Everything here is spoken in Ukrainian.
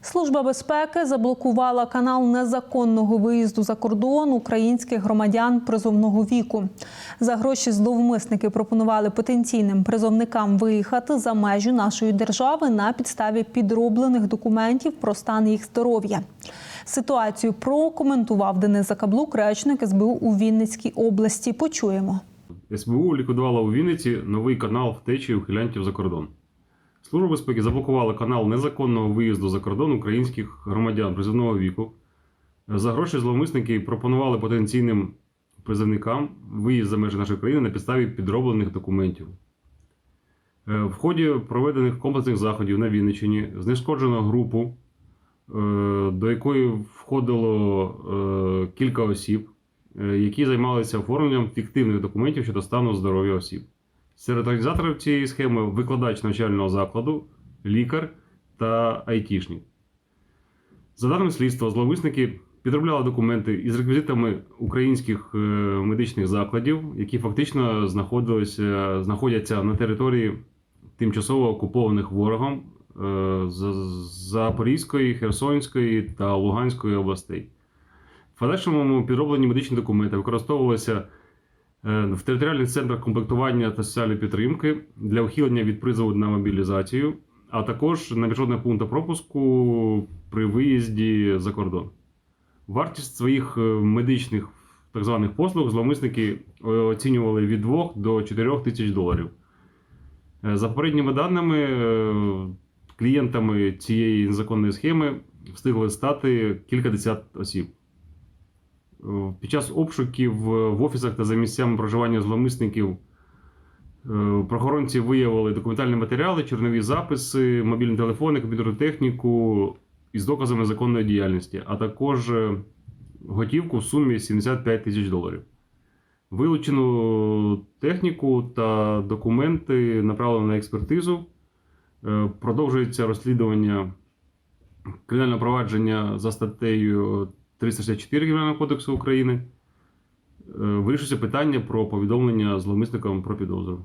Служба безпеки заблокувала канал незаконного виїзду за кордон українських громадян призовного віку. За гроші зловмисники пропонували потенційним призовникам виїхати за межі нашої держави на підставі підроблених документів про стан їх здоров'я. Ситуацію прокоментував Денис Закаблук, речник СБУ у Вінницькій області. Почуємо. СБУ ліквідувала у Вінниці новий канал втечі ухилянтів за кордон. Служба безпеки заблокувала канал незаконного виїзду за кордон українських громадян призовного віку. За гроші зловмисники пропонували потенційним призовникам виїзд за межі нашої країни на підставі підроблених документів. Е, В ході проведених комплексних заходів на Вінниччині знешкоджено групу, е, до якої входило е, кілька осіб, е, які займалися оформленням фіктивних документів щодо стану здоров'я осіб. Серед організаторів цієї схеми викладач навчального закладу, лікар та айтішник. За даними слідства, зловмисники підробляли документи із реквізитами українських е, медичних закладів, які фактично знаходяться на території тимчасово окупованих ворогом е, Запорізької, Херсонської та Луганської областей. В подальшому підроблені медичні документи використовувалися в територіальних центрах комплектування та соціальної підтримки для ухилення від призову на мобілізацію, а також на міжнародних пунктах пропуску при виїзді за кордон. Вартість своїх е, медичних так званих послуг зловмисники е, оцінювали від 2 до 4 тисяч доларів. Е, За попередніми даними, е, клієнтами цієї незаконної схеми встигли стати кілька десят осіб. Е, Під час обшуків в офісах та за місцями проживання зловмисників е, правоохоронці виявили документальні матеріали, чорнові записи, мобільні телефони, комп'ютерну техніку із доказами законної діяльності, а також е, готівку в сумі 75 тисяч доларів. Вилучену техніку та документи направлено на експертизу. Продовжується розслідування кримінального провадження за статтею 364 Кримінального кодексу України. Е, Вирішується питання про повідомлення зловмисникам про підозру.